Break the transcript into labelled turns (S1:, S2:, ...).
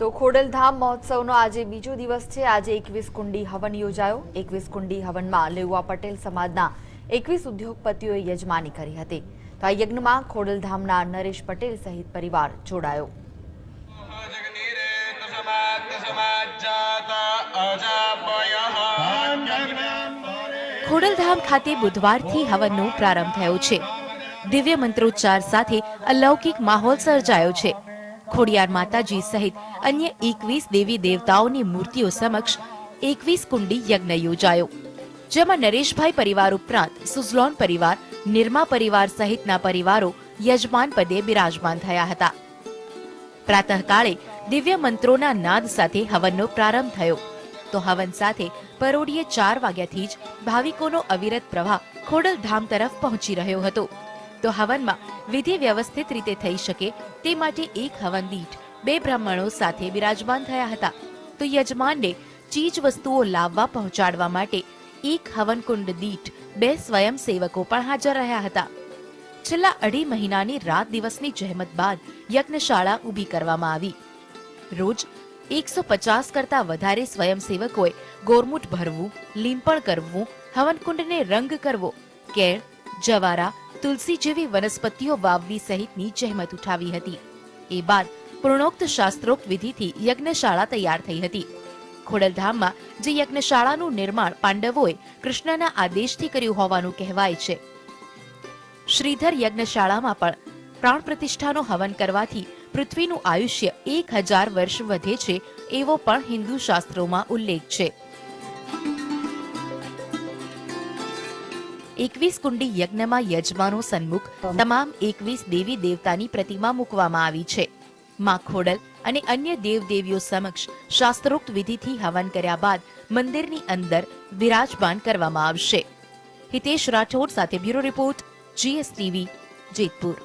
S1: તો ખોડલધામ મહોત્સવનો આજે બીજો દિવસ છે. આજે એકવીસ કુંડી હવન યોજાયો. એકવીસ કુંડી હવનમાં લેઉવા પટેલ સમાજના એકવીસ ઉદ્યોગપતિઓએ યજમાની કરી હતી. તો આ યજ્ઞમાં ખોડલધામના નરેશ પટેલ સહિત પરિવાર જોડાયો.
S2: ખોડલધામ ખાતે બુધવારથી હવનનો પ્રારંભ થયો છે. દિવ્ય મંત્રોચ્ચાર સાથે અલૌકિક માહોલ સર્જાયો છે. ખોડિયાર માતાજી સહિત અન્ય એકવીસ દેવી દેવતાઓની મૂર્તિઓ સમક્ષ એકવીસ કુંડી યજ્ઞ યોજાયો. જેમાં નરેશભાઈ પરિવાર ઉપરાંત સુઝલોન પરિવાર, નિર્મા પરિવાર સહિતના પરિવારો યજમાન પદે બિરાજમાન થયા હતા. પ્રાતઃકાળે દિવ્ય મંત્રોના નાદ સાથે હવનનો પ્રારંભ થયો. તો હવન સાથે પરોડીએ ચાર વાગ્યાથી જ ભાવિકોનો અવિરત પ્રવાહ ખોડલધામ તરફ પહોંચી રહ્યો હતો. તો હવનમાં વિધિ વ્યવસ્થિત રીતે થઈ શકે તે માટે એક હવન દીઠ બે બ્રાહ્મણો સાથે બિરાજમાન થયા હતા. તો યજમાનને ચીજ વસ્તુઓ લાવવા પહોંચાડવા માટે એક હવનકુંડ દીઠ બે સ્વયંસેવકો પણ હાજર રહ્યા હતા. છેલ્લા અઢી મહિનાની રાત દિવસની જહેમત બાદ યજ્ઞશાળા ઊભી કરવામાં આવી. રોજ એકસો પચાસ કરતા વધારે સ્વયંસેવકોએ ગોરમૂઠ ભરવું, લીંપણ કરવું, હવનકુંડને રંગ કરવો, કેળ, જવારા તુલસી જેવી વનસ્પતિઓ વાવવી સહિતની જહેમત ઉઠાવી હતી. એ બાદ પૂર્ણોક્ત શાસ્ત્રોક્ત વિધિથી યજ્ઞશાળા તૈયાર થઈ હતી. ખોડલધામમાં જે યજ્ઞશાળાનું નિર્માણ પાંડવોએ કૃષ્ણના આદેશથી કર્યું હોવાનું કહેવાય છે. શ્રીધર યજ્ઞશાળામાં પણ પ્રાણ પ્રતિષ્ઠાનો હવન કરવાથી પૃથ્વીનું આયુષ્ય એક હજાર વર્ષ વધે છે એવો પણ હિન્દુ શાસ્ત્રોમાં ઉલ્લેખ છે. એકવીસ કુંડી યજ્ઞમાં યજમાનો સન્મુખ તમામ એકવીસ દેવી દેવતાની પ્રતિમા મૂકવામાં આવી છે. માં ખોડલ અને અન્ય દેવદેવીઓ સમક્ષ શાસ્ત્રોક્ત વિધિથી હવન કર્યા બાદ મંદિરની અંદર વિરાજમાન કરવામાં આવશે. હિતેશ રાઠોડ સાથે બ્યુરો રિપોર્ટ જીએસટીવી જેતપુર.